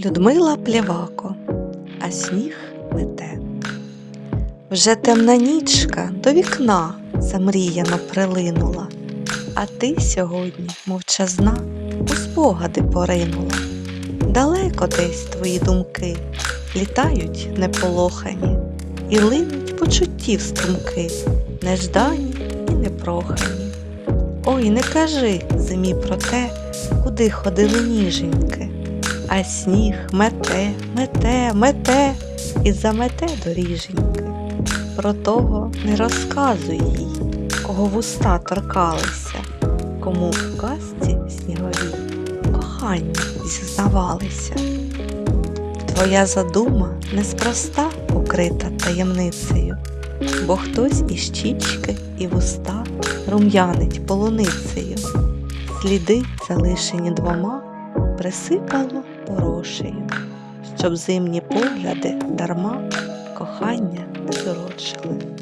Людмила Плєвако, а сніг мете. Вже темна нічка до вікна замріяно прилинула, а ти сьогодні, мовчазна, у спогади поринула. Далеко десь твої думки літають неполохані, і линуть почуттів струмки, неждані і непрохані. Ой, не кажи зимі про те, куди ходили ніженьки, а сніг мете, мете, мете і замете доріженьки. Про того не розказуй їй, кого вуста торкалися, кому в казці сніговій кохання зізнавалися. Твоя задума неспроста покрита таємницею, бо хтось і щічки, і вуста рум'янить полуницею. Сліди, залишені двома, присипало порошею, щоб зимні погляди дарма кохання не зурочили.